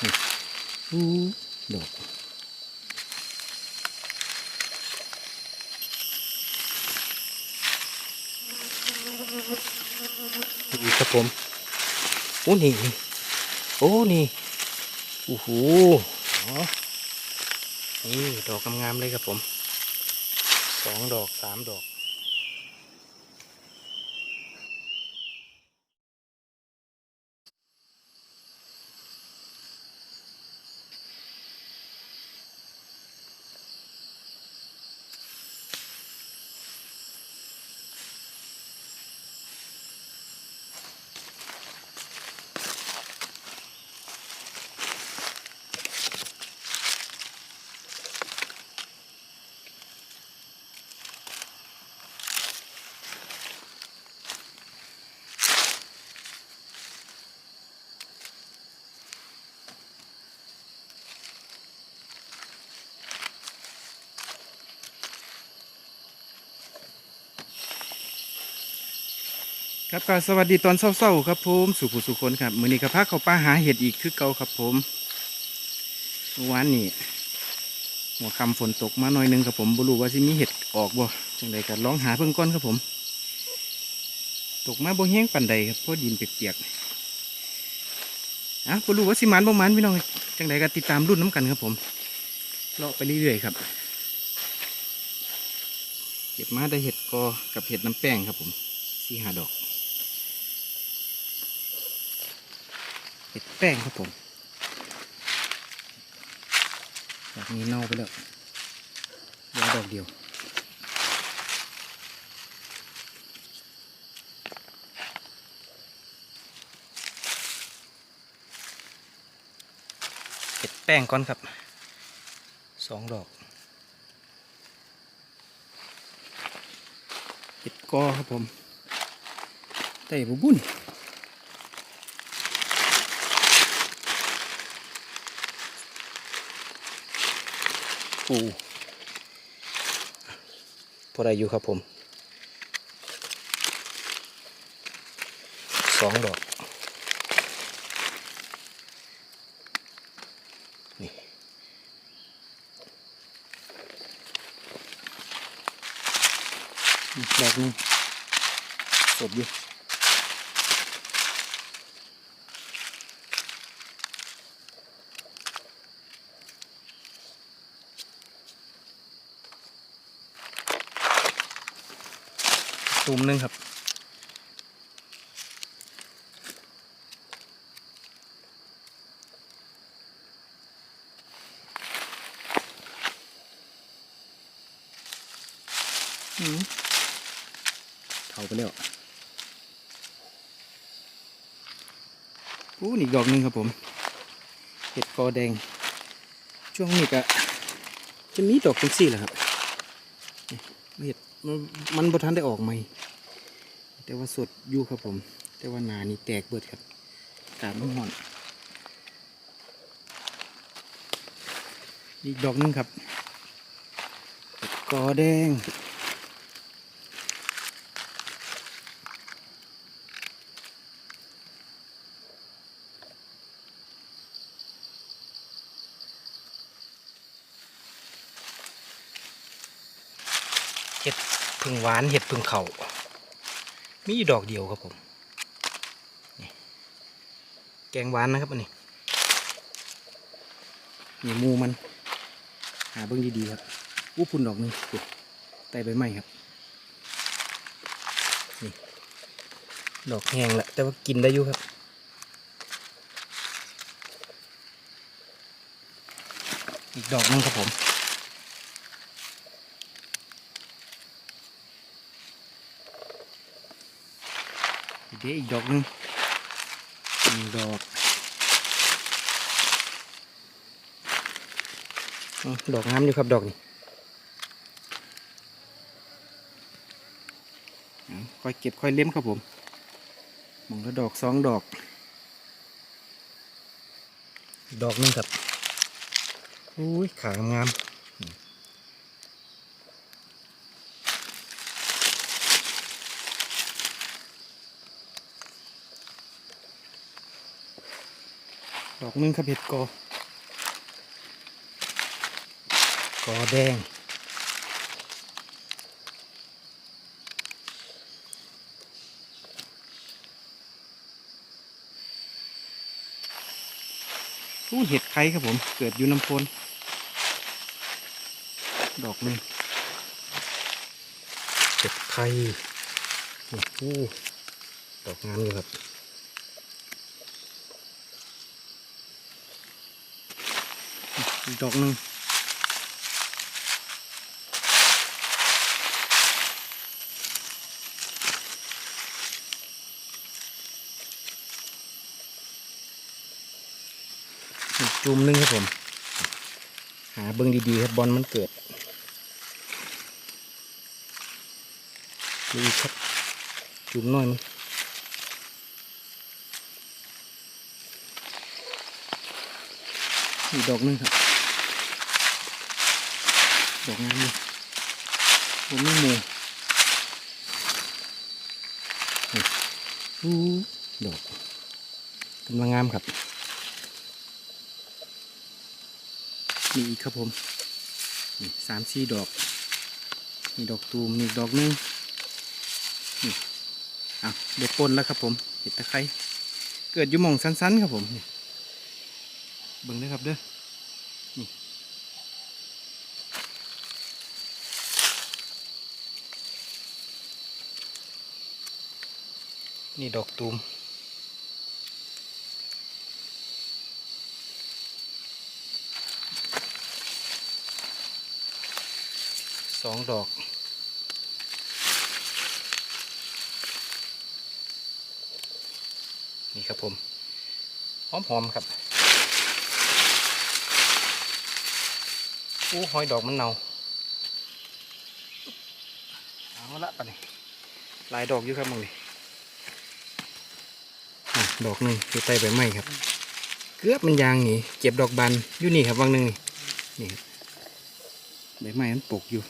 อู้ดอกนี่ครับผมโอ้นี่นี่โอ้นี่โอ้โหอ๋อนี่ดอกงามๆเลยครับผมสองดอกสามดอก ครับก็สวัสดีตอนเศร้าๆครับผมสุขุสุคนครับมือนี้กับพาเขาป้าหาเห็ดอีกคือเก่าครับผมวานนี่หัวคำฝนตกมาหน่อยหนึงครับผมบ่รู้ว่าสิมีเห็ดออกบ่จังใดก็ลองหาเพิ่งก้อนครับผม ตกมาบ่แห้งปันใดครับเพราะดินเปียกๆอะบ่รู้ว่าสิมันบ่หมันพี่น้องจังใดก็ติดตามรุ่นน้ำกันครับผมเลาะไปเรื่อยๆครับเก็บมาได้เห็ดกอกับเห็ดน้ำแป้งครับผมสี่หาดอก เห็ดแป้งครับผมดอกนี้เน่าไปแล้วเหลือดอกเดียวเห็ดแป้งก่อนครับสองดอกเห็ดกอครับผมไต่บุบุ่น ปูพอได้อยู่ครับผมสองดอก นี่อีกดอกนึงสดอยู่ ตูมหนึงครับอืมเผาไปแล้วอู้นี่อีกดอกหนึงครับผม เห็ดกอแดง ช่วงนี้ก็จะมีดอกเป็นสี่แหละครับนี่เห็ด มันบทันได้ออกไหมแต่ว่าสดอยู่ครับผม แต่ว่านานี่แตกเบิดครับอากาศมันห่อนอีกดอกนึงครับกอแดง เห็ดพึ่งหวานเห็ดพึ่งเขามีอยู่ดอกเดียวครับผมแกงหวานนะครับอันนี้นี่มูมัน หาเบิ้งดีๆครับอู้พุ่นดอกนึงปุ๊บไต่ใบไม้ครับนี่ดอกแห้งแล้วแต่ว่ากินได้อยู่ครับอีกดอกนึงครับผม เดี๋ยวอีกดอกหนึงหนึ่งดอกดอกงามอยู่ครับดอกนี้ค่อยเก็บค่อยเล่มครับผมมองละดอกสองดอก ดอกนึงครับอุ้ยขางาม ดอกนึงครับเห็ดกอกอแดง อู้เห็ดไข่ครับผม เกิดอยู่น้ำพนดอกนึ่งเห็ดไข่โอ้โหดอกงามเลยครับ อีก ดอกหนึ่งจุ่มหนึงครับผม หาเบิ้งดีๆครับบอลมันเกิดดูอีกครับ จุ่มน้อยมันอีกดอกหนึงครับ ดอกงามเลยผมไม่หมูนี่อู้ดอกกำลังงามครับมีอีกครับผมนี่สามสี่ดอกมีดอกตูมมีดอกหนึงนี่อะเด็ดปนแล้วครับผมเห็ดตะไคร้เกิดอยู่มองสั้นๆครับผมนี่เบิ่งเลยครับเด้อนี่ นี่ดอกตูมสองดอก นี่ครับผมหอมๆครับอู้หอยดอกมันเนาเอาละปะนี่หลายดอกอยู่ครับมึงนี่อะ ดอกหนึ่งอยู่ใต้ใบไม้ครับ เกือบมันยางนี่เก็บดอกบานอยู่นี่ครับวังหนึ่งนี่นี่ครับใบไม้มันปกอยู่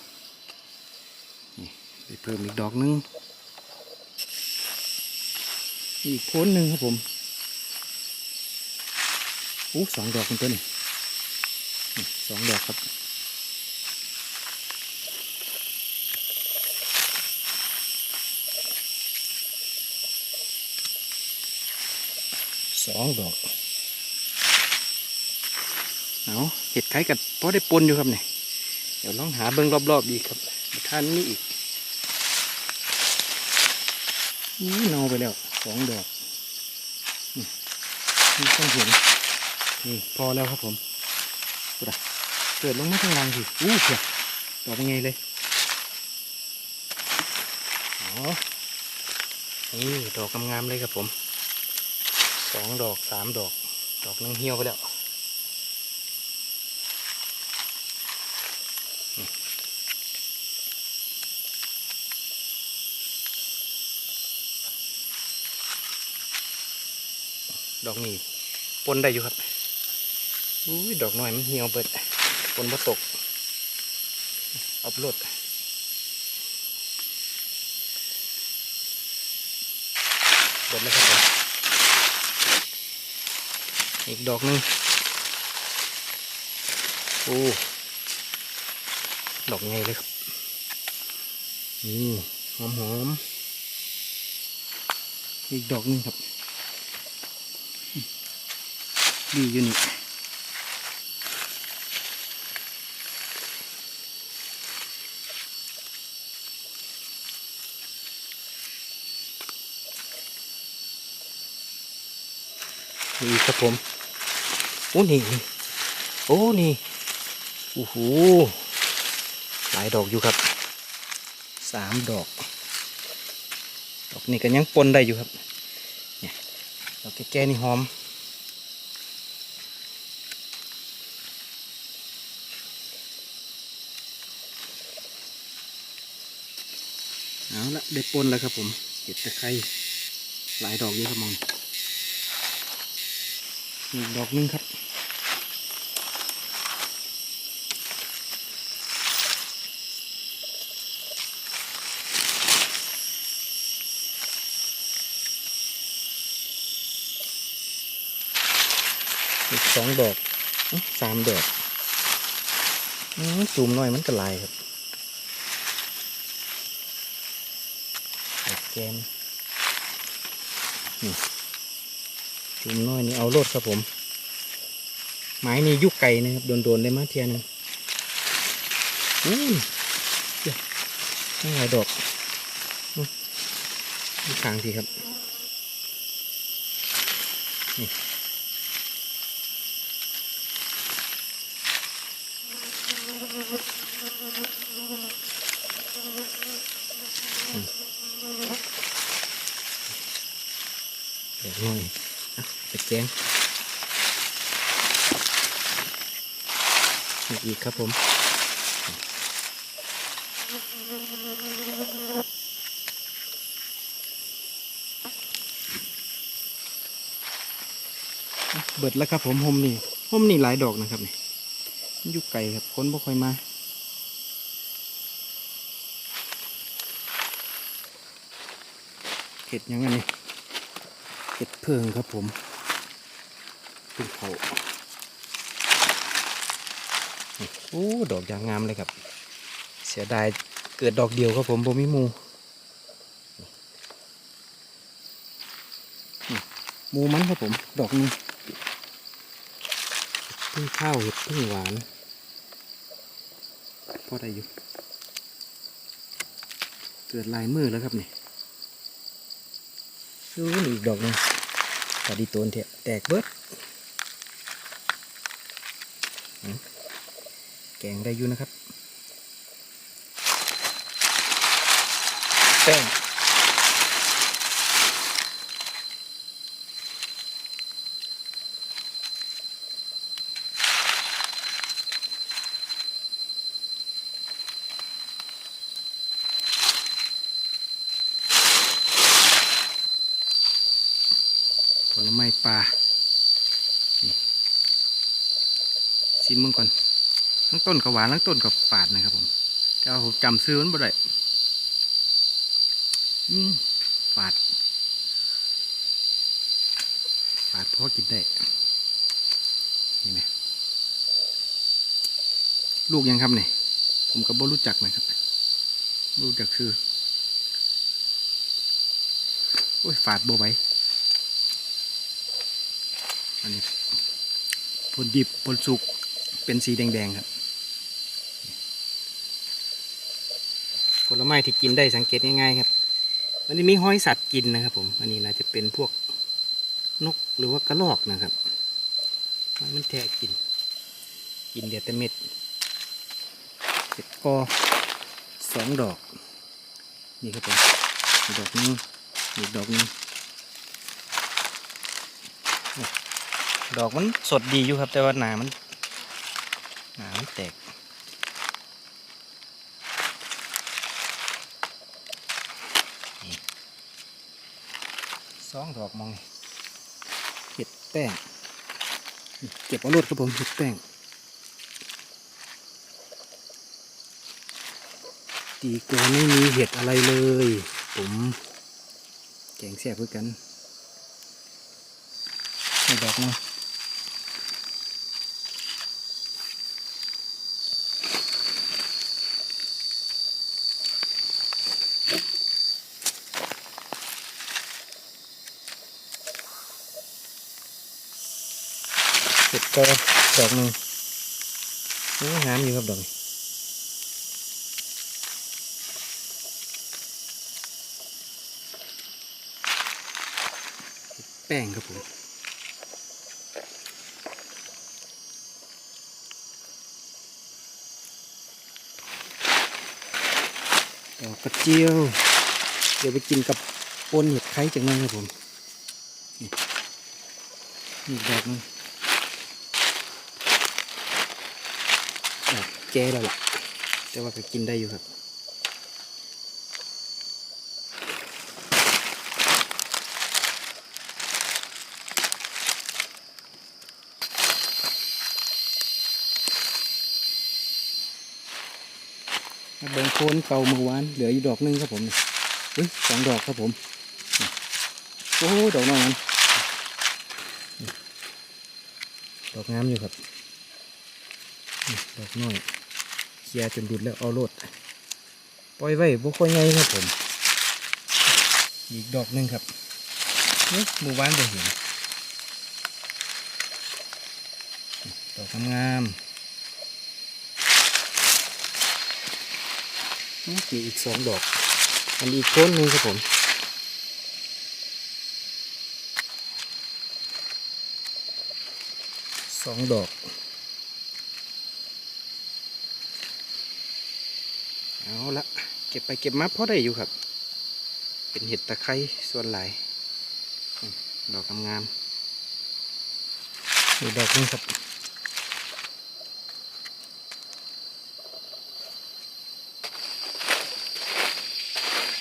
นี่ไปเพิ่มอีกดอกหนึงอีกโพ้นหนึ่งครับผมอู้สองดอกคุณต้นนี่สองดอกครับ องดอกเอาเห็ดไข่กับพอได้ปนอยู่ครับเนี่ยเดี๋ยวลองหาเบิ้งรอบๆอีครับท่านนี้อีกอู้เนาไปแล้วสองดอกนี่ต้องเห็นนี่พอแล้วครับผมดูดะเกิดลงมาข้างล่างสิอู้เพียดอกเป็นไงเลยอ๋อนี่ดอกงามๆเลยครับผม สองดอกสามดอก ดอกนึงเหี่ยวไปแล้วดอกนี้ปนได้อยู่ครับอุ้ยดอกน้อยมันเหี่ยวเปิดปนมาตกอาไปโหลดเบิดแล้วครับผม อีกดอกหนึงโอ้ดอกใหญ่เลยครับ นี่หอมหอมๆอีกดอกหนึงครับดีอยู่นี่ ผมโอ้นี่โอ้นี่โอ้โหหลายดอกอยู่ครับสามดอก ดอกนี้ก็ยังปนได้อยู่ครับเนี่ยดอกแก่ๆนี่หอมเอาละได้ปนแล้วครับผมเห็ดตะไคร้หลายดอกอยู่ครับมอง อีกดอกหนึงครับ อีกสองดอกสามดอกอื้อซูมหน่อยมันก็ลายครับแกมนี่ ซูมน้อยนี่เอาโลดครับผม ไม้นี่ยุกไก่นะครับโดนๆได้มาเทียนึงอู้ยเดี๋ยวตั้งหลายดอกอื้อนี่ข้างทีครับนี่ เดี๋ยวหน่อย จงอีกครับผมเบิดแล้วครับผมหมนี่หมนี่หลายดอกนะครับนี่อยู่ไกลครับคนบ่ค่อยมาเห็ดยังไงนี่เห็ดเพิงครับผม เป็นเขาโอ้ดอกอย่างงามเลยครับ เสียดายเกิดดอกเดียวครับผมบ่มีหมูนี่หมูมันครับผม ดอกหนึงเพิ่งข้าวเห็ดเพิ่งหวานพอได้อยู่ เกิดลายมือแล้วครับนี่ดูนี่อีกดอกหนึงพอดีตัวเถอะแตกเบิดอืม แกงได้อยู่นะครับแป้งผลไม้ปลานี่ชิมมึงก่อน ทั้ งต้นกับหวานทั้งต้นกับฝาดนะครับ ผมแต่ว่าผมจำซื้อมันบ่ได้ฝาดฝาดพอกินได้นี่ไหมลูกยังครับเนี่ยผมก็บ่รู้จักนะครับรู้จักชื่อโอ้ยฝาดโบไว้อันนี้ผลดิบผลสุกเป็นสีแดง ๆ ครับ ผล ไม้ที่กินได้สังเกตง่ายๆครับมันจะมีห้อยสัตว์กินนะครับ ผม อันนี้น่าจะเป็นพวกนกหรือว่ากระรอกนะครับ มันมันแทะกิน กินเดียวแต่เม็ดเห็ดกอสองดอก นี่ครับผมดอกนึงอีกดอกนึงดอกมันสดดีอยู่ครับ แต่ว่าหนามันหนามันแตก สองดอกมองนี่เห็ดแป้งเก็บเอารถครับผมเห็ดแป้งตีกว่าไม่มีเห็ดอะไรเลย ผมแกงแซ่บเพื่อกันให้ดอกเนะ เห็ดอกหนึ่งโอ้งามอยู่ครับดอกแป้งครับผมดอกกระเจียว เดี๋ยวไปกินกับปนเห็ดไข่จังเลยครับผม นี่นี่อีกดอกหนึงดอก แก่แล้วล่ะ แต่ว่าก็กินได้อยู่ครับมาเบิ่งโคนเก่าเมื่อวานเหลืออยู่ดอกหนึงครับผมนี่อุ้ยสองดอกครับผม โอ้ดอกน้อยมันนี่ดอกงามอยู่ครับ ดอกน้อย เคลียร์จนดุดแล้วเอาโลดปล่อยไว้บ่ค่อยไงครับผม อีกดอกหนึ่งครับนี่หมู่บ้านจะเห็นดอกงามๆนี่มีอีกสองดอก อันนี้อีกต้นหนึ่งครับผมสองดอก เอาละ เก็บไปเก็บมาพอได้อยู่ครับ เป็นเห็ดตะไคร้ส่วนหลายอืมดอกงามๆนี่ดอกนึงครับ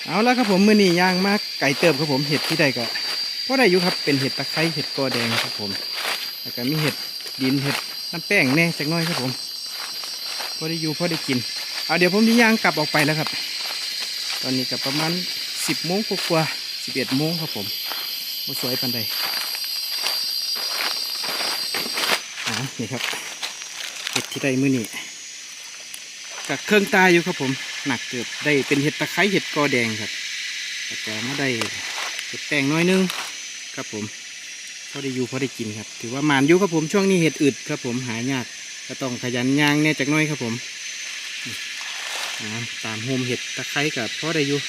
เอาละครับผมมือนี้ย่างมากไก่เติมครับผมเห็ดที่ใดก็พอได้อยู่ครับเป็นเห็ดตะไคร้เห็ดกอแดงครับผมแล้วก็มีเห็ดดินเห็ดน้ำแป้งแน่จักหน้อยครับผมพอได้อยู่พอได้กินเอาเดี๋ยวผมจะย่างกลับออกไปแล้วครับ ตอนนี้ก็ประมาณสิบโมงกว่าสิบเอ็ดโมงครับผมบ่สวยปันใดอ่านี่ครับเห็ดที่ได้มือนี่กับเครื่องตาอยู่ครับผมหนักเกือบได้เป็นเห็ดตะไคร้เห็ดกอแดงครับแต่ก็มาได้เห็ดแป้งน้อยนึงครับผมพอได้อยู่พอได้กินครับ ถือว่าหมานอยู่ครับผมช่วงนี้เห็ดอึดครับผมหายากก็ต้องขยันย่างแน่จากน้อยครับผม ตามโฮมเห็ดตะไคร้กับพ่อได้อยู่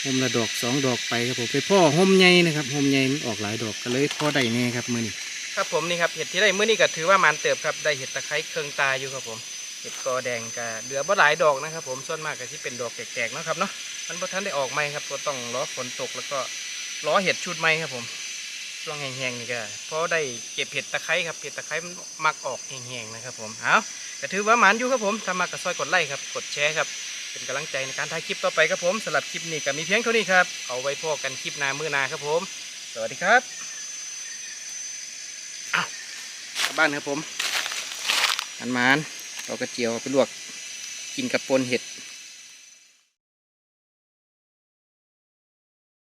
โฮมละดอกสองดอกไปครับผมไปพ่อโฮมใหญ่นะครับโฮมใหญ่มันออกหลายดอกก็เลยพ่อได้แน่ครับมือนี้ครับผมนี่ครับเห็ดที่ได้มือนี้ก็ถือว่ามันเติบครับได้เห็ดตะไคร้เครื่องตาอยู่ครับผมเห็ดกอแดงก็เหลือบ่หลายดอกนะครับ ผมส่วนมากก็ที่เป็นดอกแก่ๆนะครับเนาะมันบ่ทันได้ออกไหมครับก็ต้องรอฝนตกแล้วก็รอเห็ดชุดไหมครับผมช่วงแห้งๆนี่ก็พอได้เก็บเห็ดตะไคร้ครับเห็ดตะไคร้มันมักออกแห้งๆนะครับผมเอาก็ถือว่าหมานอยู่ครับผมถ้ามักก็ซอยกดไลค์ครับกดแชร์ครับ เป็นกำลังใจในการถ่ายคลิปต่อไปครับผมสำหรับคลิปนี้ก็มีเพียงเท่านี้ครับ เอาไว้พอกันคลิปหน้ามื้อหน้าครับผม สวัสดีครับอ้าวกลับบ้านครับผมอันหมานเรากระเจียวเอาไปลวกกินกับปนเห็ด